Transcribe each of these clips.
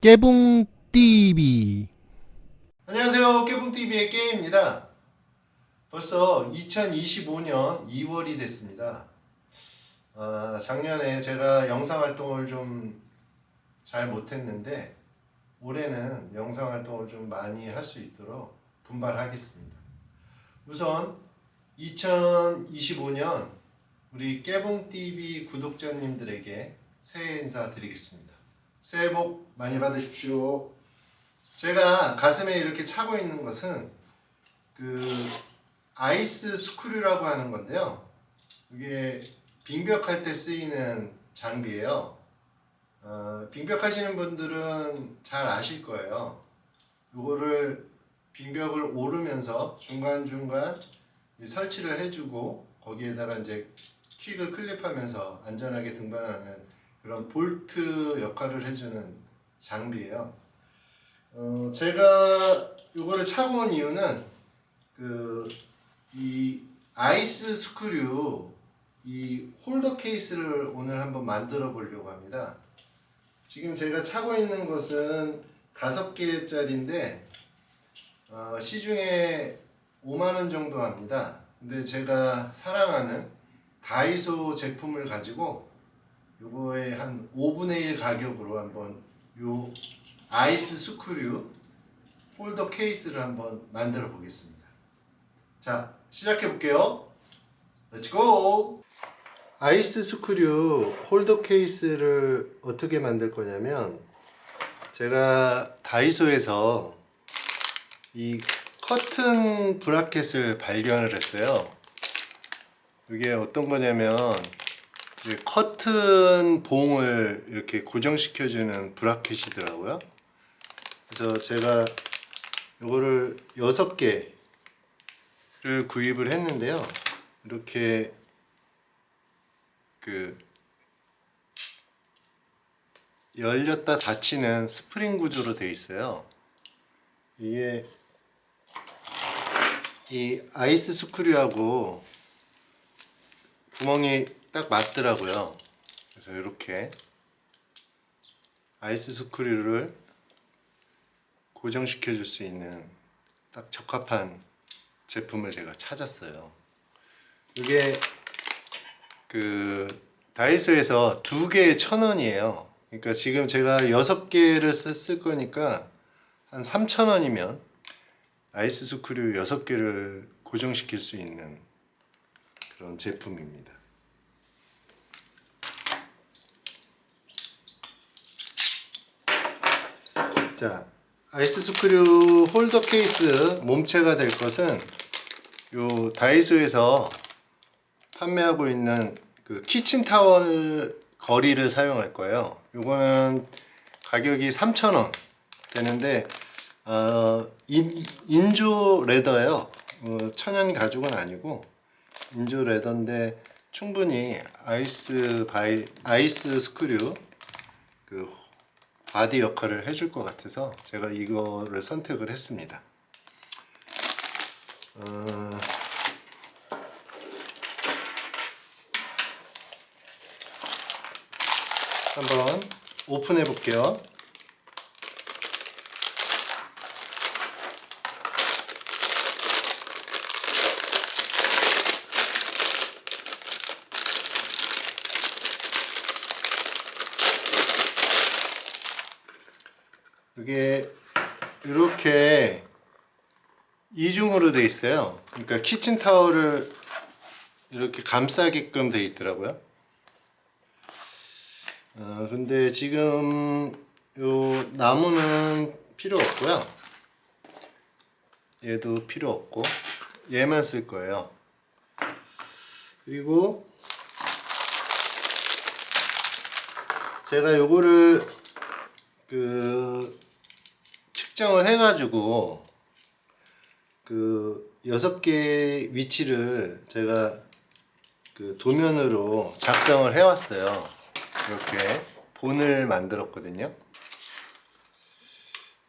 깨붕TV 안녕하세요. 깨붕TV의 깨입니다. 벌써 2025년 2월이 됐습니다. 아, 작년에 제가 영상 활동을 좀 잘 못했는데 올해는 영상 활동을 좀 많이 할 수 있도록 분발하겠습니다. 우선 2025년 우리 깨붕TV 구독자님들에게 새해 인사 드리겠습니다. 새해 복 많이 받으십시오. 제가 가슴에 이렇게 차고 있는 것은 그 아이스 스크류라고 하는 건데요. 이게 빙벽할 때 쓰이는 장비예요. 어, 빙벽하시는 분들은 잘 아실 거예요. 이거를 빙벽을 오르면서 중간중간 이 설치를 해주고 거기에다가 이제 킥을 클립하면서 안전하게 등반하는 그런 볼트 역할을 해주는 장비예요. 어, 제가 이거를 차고 온 이유는 그 이 아이스 스크류 이 홀더 케이스를 오늘 한번 만들어 보려고 합니다. 지금 제가 차고 있는 것은 다섯 개짜리인데 어, 시중에 5만 원 정도 합니다. 근데 제가 사랑하는 다이소 제품을 가지고 요거의 한 5분의 1 가격으로 한번 요 아이스 스크류 홀더 케이스를 한번 만들어 보겠습니다. 자, 시작해 볼게요. 렛츠고! 아이스 스크류 홀더 케이스를 어떻게 만들 거냐면 제가 다이소에서 이 커튼 브라켓을 발견을 했어요. 이게 어떤 거냐면 이제 커튼 봉을 이렇게 고정시켜주는 브라켓이더라고요. 그래서 제가 이거를 여섯 개를 구입을 했는데요. 이렇게 그 열렸다 닫히는 스프링 구조로 되어 있어요. 이게 이 아이스 스크류하고 구멍이 딱 맞더라고요. 그래서 이렇게 아이스 스크류를 고정시켜 줄 수 있는 딱 적합한 제품을 제가 찾았어요. 이게 그 다이소에서 두 개에 천 원이에요. 그러니까 지금 제가 여섯 개를 쓸, 쓸 거니까 한 삼천 원이면 아이스 스크류 여섯 개를 고정시킬 수 있는 그런 제품입니다. 자, 아이스 스크류 홀더 케이스 몸체가 될 것은 요 다이소에서 판매하고 있는 그 키친 타월 거리를 사용할 거예요. 요거는 가격이 3,000원 되는데 어, 인, 인조 레더예요. 어, 천연 가죽은 아니고 인조 레더인데 충분히 아이스 바이 아이스 스크류 그 바디 역할을 해줄 것 같아서 제가 이거를 선택을 했습니다. 어, 한번 오픈해 볼게요. 이게 이중으로 돼 있어요. 그러니까 키친 타월을 이렇게 감싸게끔 돼 있더라고요. 어, 근데 지금 요 나무는 필요 없고요. 얘도 필요 없고 얘만 쓸 거예요. 그리고 제가 요거를 그 측정을 해가지고 그 여섯 개 위치를 제가 그 도면으로 작성을 해왔어요. 이렇게 본을 만들었거든요.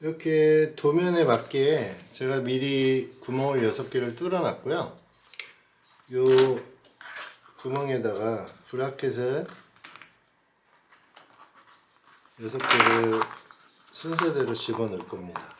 이렇게 도면에 맞게 제가 미리 구멍을 여섯 개를 뚫어놨고요. 요 구멍에다가 브라켓을 여섯 개를 순서대로 집어넣을 겁니다.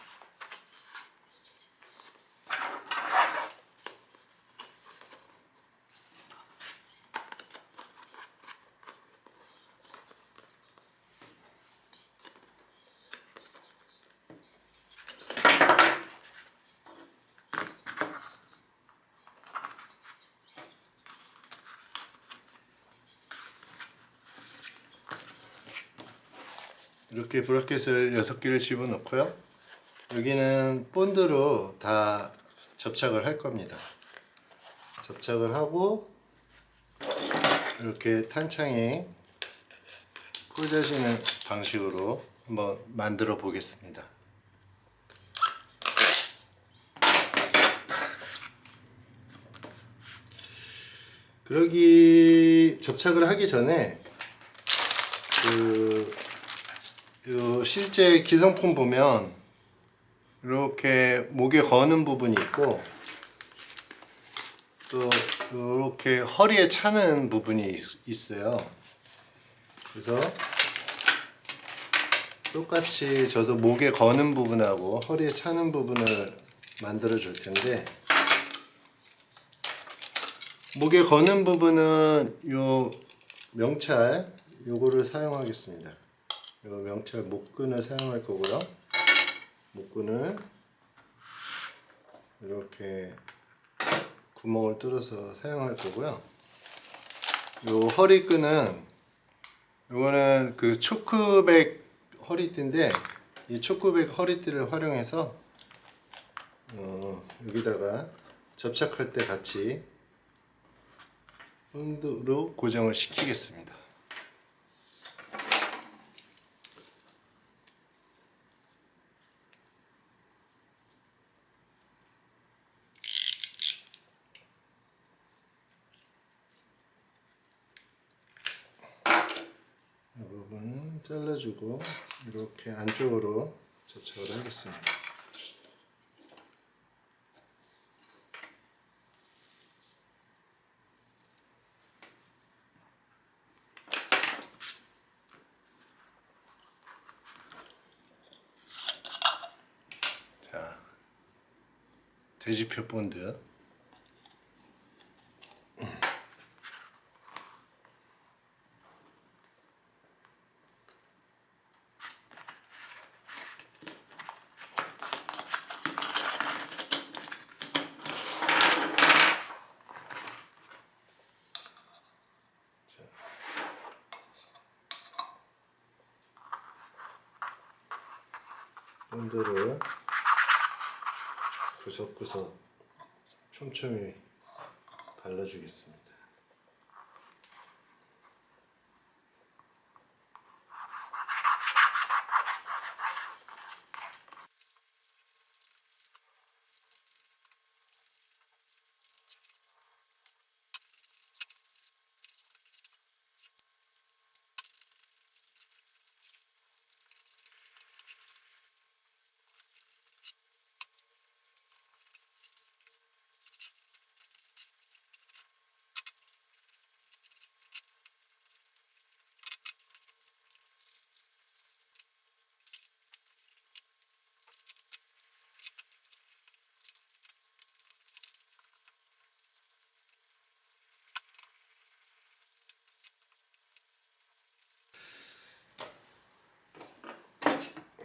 이렇게 브라켓을 6개를 집어넣고요. 여기는 본드로 다 접착을 할 겁니다. 접착을 하고 이렇게 탄창에 꽂아지는 방식으로 한번 만들어 보겠습니다. 그러기 접착을 하기 전에 그 요 실제 기성품 보면 이렇게 목에 거는 부분이 있고 또 이렇게 허리에 차는 부분이 있- 있어요. 그래서 똑같이 저도 목에 거는 부분하고 허리에 차는 부분을 만들어 줄 텐데 목에 거는 부분은 요 명찰 요거를 사용하겠습니다. 요 명찰 목끈을 사용할 거고요. 목끈을 이렇게 구멍을 뚫어서 사용할 거고요. 요 허리끈은 요거는 그 초크백 허리띠인데 이 초크백 허리띠를 활용해서 어, 여기다가 접착할 때 같이 본드로 고정을 시키겠습니다. 이 부분은 잘라주고 이렇게 안쪽으로 접착을 하겠습니다. 자, 돼지표 본드. 본드를 구석구석 촘촘히 발라주겠습니다.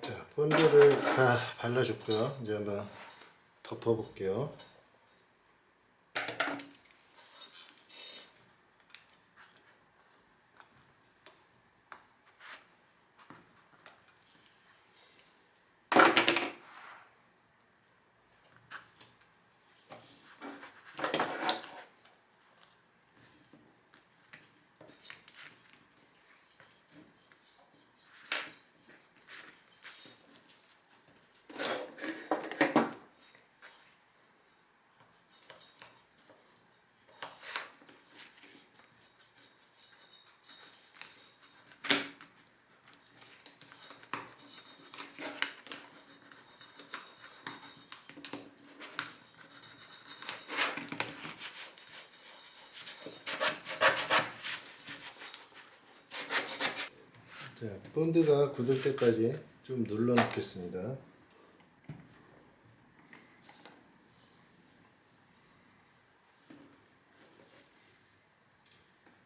자, 본드를 다 발라줬고요. 이제 한번 덮어볼게요. 자, 본드가 굳을 때까지 좀 눌러 놓겠습니다.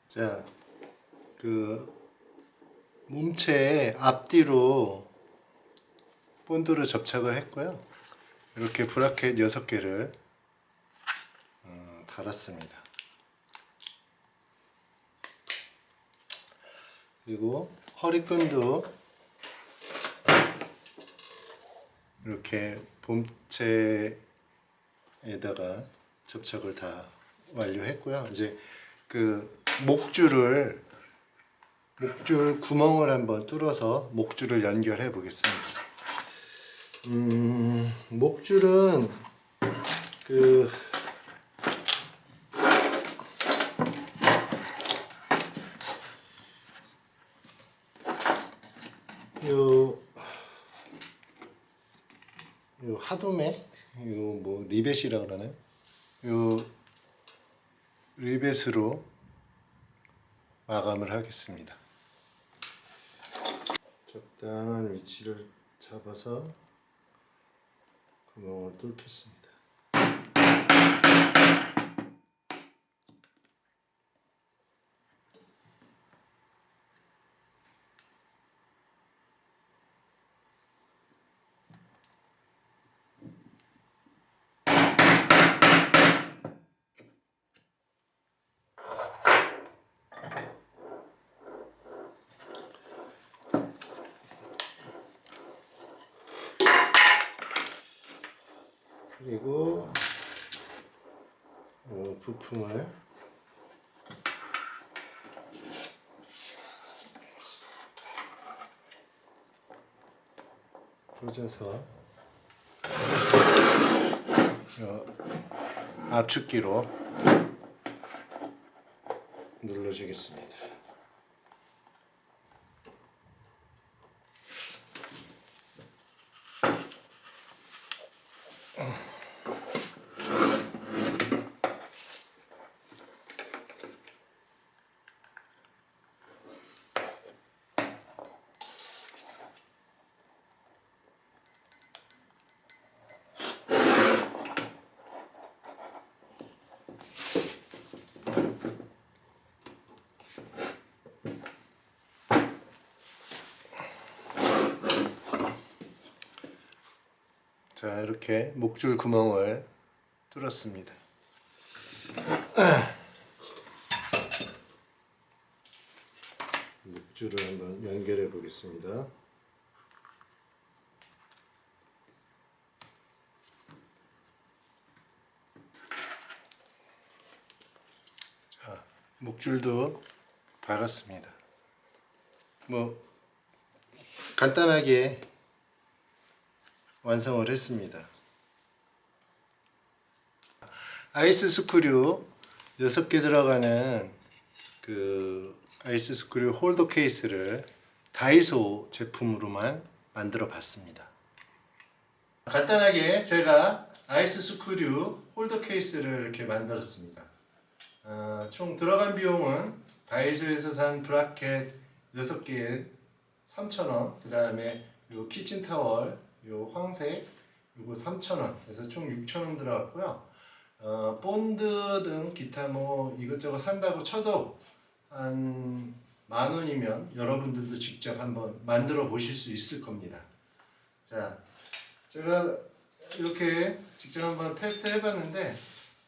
자, 그 몸체 앞뒤로 본드로 접착을 했고요. 이렇게 브라켓 6개를 어, 달았습니다. 그리고 허리끈도 이렇게 본체에다가 접착을 다 완료했고요. 이제 그 목줄을 목줄 구멍을 한번 뚫어서 목줄을 연결해 보겠습니다. 음, 목줄은 그 요, 요 하도메, 요뭐 리벳이라 그러네. 요 리벳으로 마감을 하겠습니다. 적당한 위치를 잡아서 구멍을 뚫겠습니다. 그리고 어, 부품을 꽂아서 어, 압축기로 눌러주겠습니다. 자 이렇게 목줄 구멍을 뚫었습니다. 목줄을 한번 연결해 보겠습니다. 자 목줄도 달았습니다. 뭐 간단하게 완성을 했습니다. 아이스 스크류 6개 들어가는 그 아이스 스크류 홀더 케이스를 다이소 제품으로만 만들어 봤습니다. 간단하게 제가 아이스 스크류 홀더 케이스를 이렇게 만들었습니다. 어, 총 들어간 비용은 다이소에서 산 브라켓 6개에 3,000원, 그 다음에 요 키친 타월, 요 황색, 요거 3,000원, 그래서 총 6,000원 들어갔고요. 어, 본드 등 기타 뭐 이것저것 산다고 쳐도 한 만 원이면 여러분들도 직접 한번 만들어 보실 수 있을 겁니다. 자, 제가 이렇게 직접 한번 테스트 해봤는데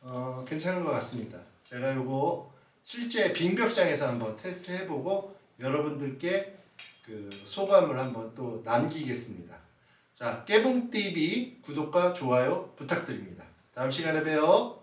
어, 괜찮은 것 같습니다. 제가 요거 실제 빙벽장에서 한번 테스트 해보고 여러분들께 그 소감을 한번 또 남기겠습니다. 자, 깨봉TV 구독과 좋아요 부탁드립니다. 다음 시간에 봬요.